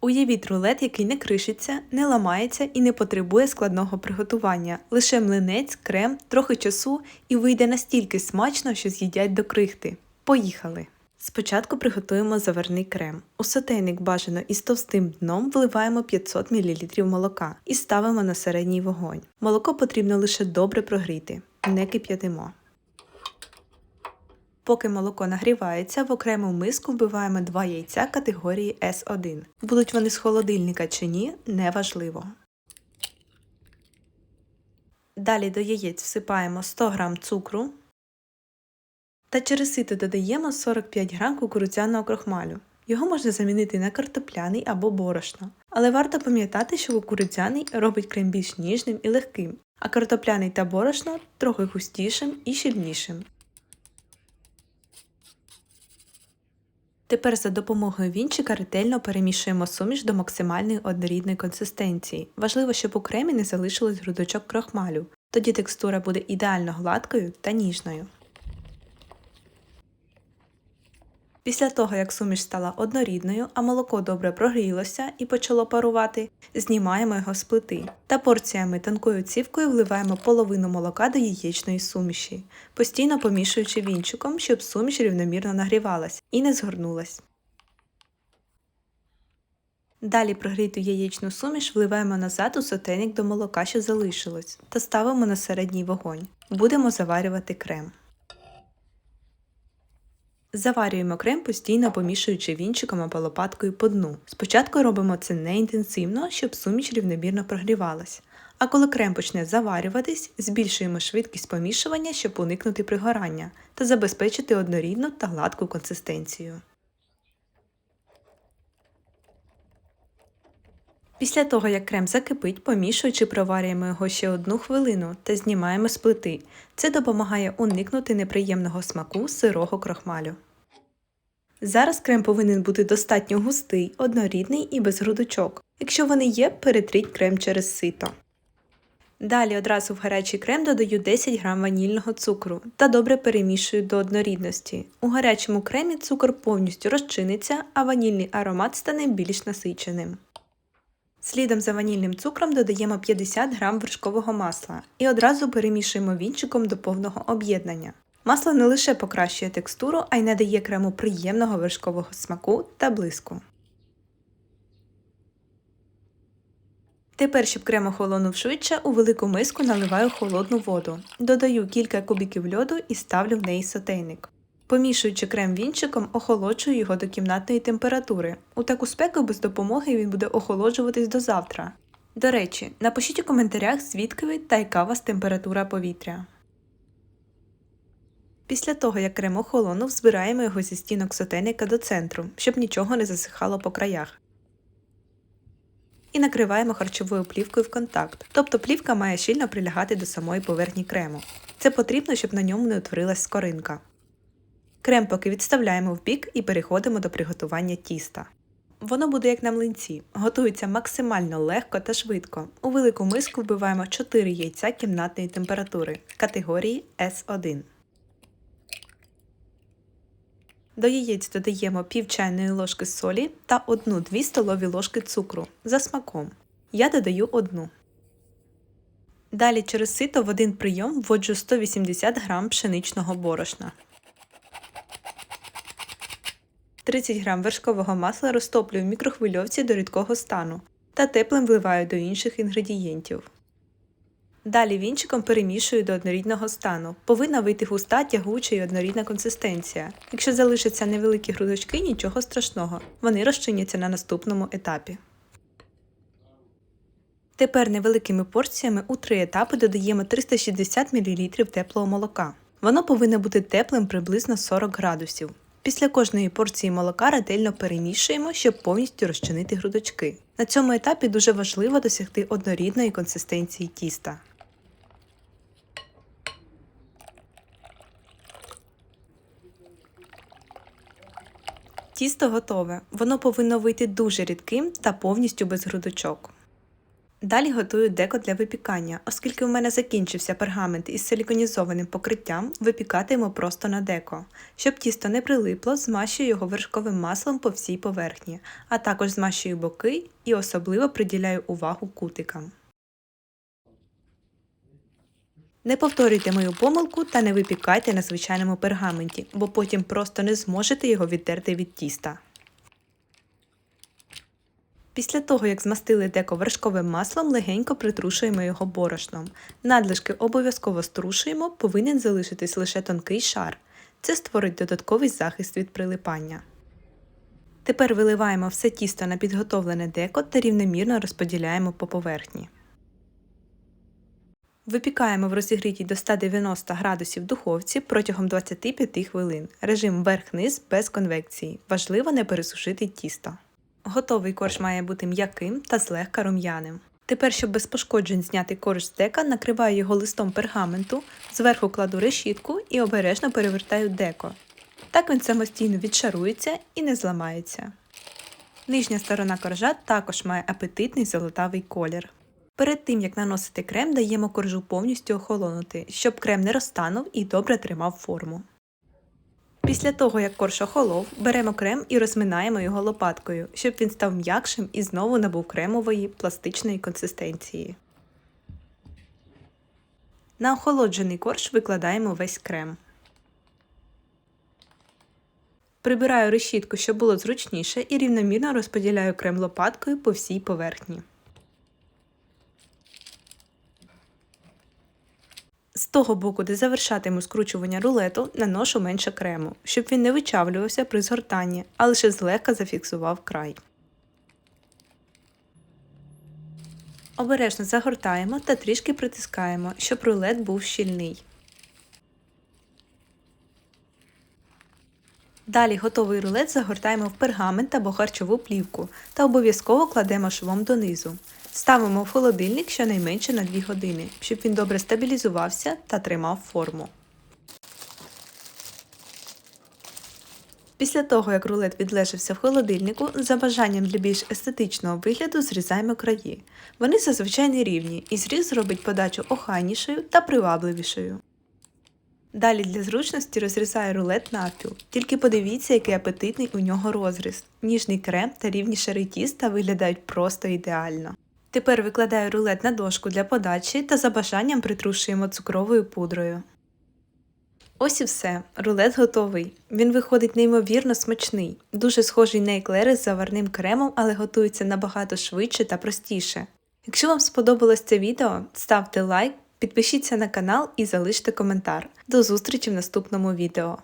Уявіть рулет, який не кришиться, не ламається і не потребує складного приготування. Лише млинець, крем, трохи часу і вийде настільки смачно, що з'їдять до крихти. Поїхали! Спочатку приготуємо заварний крем. У сотейник бажано із товстим дном вливаємо 500 мл молока і ставимо на середній вогонь. Молоко потрібно лише добре прогріти, не кип'ятимо. Поки молоко нагрівається, в окрему миску вбиваємо 2 яйця категорії S1. Будуть вони з холодильника чи ні, неважливо. Далі до яєць всипаємо 100 г цукру та через сито додаємо 45 г кукурудзяного крохмалю. Його можна замінити на картопляний або борошно. Але варто пам'ятати, що кукурудзяний робить крем більш ніжним і легким, а картопляний та борошно трохи густішим і щільнішим. Тепер за допомогою вінчика ретельно перемішуємо суміш до максимальної однорідної консистенції. Важливо, щоб у кремі не залишилось грудочок крохмалю, тоді текстура буде ідеально гладкою та ніжною. Після того, як суміш стала однорідною, а молоко добре прогрілося і почало парувати, знімаємо його з плити та порціями тонкою цівкою вливаємо половину молока до яєчної суміші, постійно помішуючи вінчиком, щоб суміш рівномірно нагрівалась і не згорнулась. Далі прогріту яєчну суміш вливаємо назад у сотейник до молока, що залишилось, та ставимо на середній вогонь. Будемо заварювати крем. Заварюємо крем, постійно помішуючи вінчиком або лопаткою по дну. Спочатку робимо це не інтенсивно, щоб суміч рівномірно прогрівалась. А коли крем почне заварюватись, збільшуємо швидкість помішування, щоб уникнути пригорання та забезпечити однорідну та гладку консистенцію. Після того, як крем закипить, помішуючи, проварюємо його ще одну хвилину та знімаємо з плити. Це допомагає уникнути неприємного смаку сирого крохмалю. Зараз крем повинен бути достатньо густий, однорідний і без грудочок. Якщо вони є, перетріть крем через сито. Далі одразу в гарячий крем додаю 10 г ванільного цукру та добре перемішую до однорідності. У гарячому кремі цукор повністю розчиниться, а ванільний аромат стане більш насиченим. Слідом за ванільним цукром додаємо 50 г вершкового масла і одразу перемішуємо вінчиком до повного об'єднання. Масло не лише покращує текстуру, а й надає крему приємного вершкового смаку та блиску. Тепер, щоб крем охолонув швидше, у велику миску наливаю холодну воду, додаю кілька кубиків льоду і ставлю в неї сотейник. Помішуючи крем вінчиком, охолоджую його до кімнатної температури. У таку спеку без допомоги він буде охолоджуватись до завтра. До речі, напишіть у коментарях, звідки ви та яка у вас температура повітря. Після того, як крем охолонув, збираємо його зі стінок сотейника до центру, щоб нічого не засихало по краях. І накриваємо харчовою плівкою в контакт, тобто плівка має щільно прилягати до самої поверхні крему. Це потрібно, щоб на ньому не утворилась скоринка. Крем поки відставляємо в бік і переходимо до приготування тіста. Воно буде як на млинці, готується максимально легко та швидко. У велику миску вбиваємо 4 яйця кімнатної температури категорії S1. До яєць додаємо пів чайної ложки солі та 1-2 столові ложки цукру за смаком. Я додаю одну. Далі через сито в один прийом вводжу 180 г пшеничного борошна. 30 г вершкового масла розтоплюю в мікрохвильовці до рідкого стану та теплим вливаю до інших інгредієнтів. Далі вінчиком перемішую до однорідного стану. Повинна вийти густа, тягуча і однорідна консистенція. Якщо залишаться невеликі грудочки, нічого страшного, вони розчиняться на наступному етапі. Тепер невеликими порціями у три етапи додаємо 360 мл теплого молока. Воно повинно бути теплим приблизно 40 градусів. Після кожної порції молока ретельно перемішуємо, щоб повністю розчинити грудочки. На цьому етапі дуже важливо досягти однорідної консистенції тіста. Тісто готове. Воно повинно вийти дуже рідким та повністю без грудочок. Далі готую деко для випікання. Оскільки у мене закінчився пергамент із силіконізованим покриттям, випікатиму просто на деко. Щоб тісто не прилипло, змащую його вершковим маслом по всій поверхні, а також змащую боки і особливо приділяю увагу кутикам. Не повторюйте мою помилку та не випікайте на звичайному пергаменті, бо потім просто не зможете його відтерти від тіста. Після того, як змастили деко вершковим маслом, легенько притрушуємо його борошном. Надлишки обов'язково струшуємо, повинен залишитись лише тонкий шар. Це створить додатковий захист від прилипання. Тепер виливаємо все тісто на підготовлене деко та рівномірно розподіляємо по поверхні. Випікаємо в розігрітій до 190 градусів духовці протягом 25 хвилин. Режим верх-низ без конвекції. Важливо не пересушити тісто. Готовий корж має бути м'яким та злегка рум'яним. Тепер, щоб без пошкоджень зняти корж з дека, накриваю його листом пергаменту, зверху кладу решітку і обережно перевертаю деко. Так він самостійно відшарується і не зламається. Нижня сторона коржа також має апетитний золотавий колір. Перед тим як наносити крем, даємо коржу повністю охолонути, щоб крем не розтанув і добре тримав форму. Після того, як корж охолов, беремо крем і розминаємо його лопаткою, щоб він став м'якшим і знову набув кремової пластичної консистенції. На охолоджений корж викладаємо весь крем. Прибираю решітку, щоб було зручніше, і рівномірно розподіляю крем лопаткою по всій поверхні. Того боку, де завершатиму скручування рулету, наношу менше крему, щоб він не вичавлювався при згортанні, а лише злегка зафіксував край. Обережно загортаємо та трішки притискаємо, щоб рулет був щільний. Далі готовий рулет загортаємо в пергамент або харчову плівку та обов'язково кладемо швом донизу. Ставимо в холодильник щонайменше на 2 години, щоб він добре стабілізувався та тримав форму. Після того, як рулет відлежався в холодильнику, за бажанням для більш естетичного вигляду зрізаємо краї. Вони зазвичай не рівні, і зріз зробить подачу охайнішою та привабливішою. Далі для зручності розрізаю рулет навпіл. Тільки подивіться, який апетитний у нього розріз. Ніжний крем та рівні шари тіста виглядають просто ідеально. Тепер викладаю рулет на дошку для подачі та за бажанням притрушуємо цукровою пудрою. Ось і все, рулет готовий. Він виходить неймовірно смачний, дуже схожий на еклери з заварним кремом, але готується набагато швидше та простіше. Якщо вам сподобалось це відео, ставте лайк, підпишіться на канал і залиште коментар. До зустрічі в наступному відео.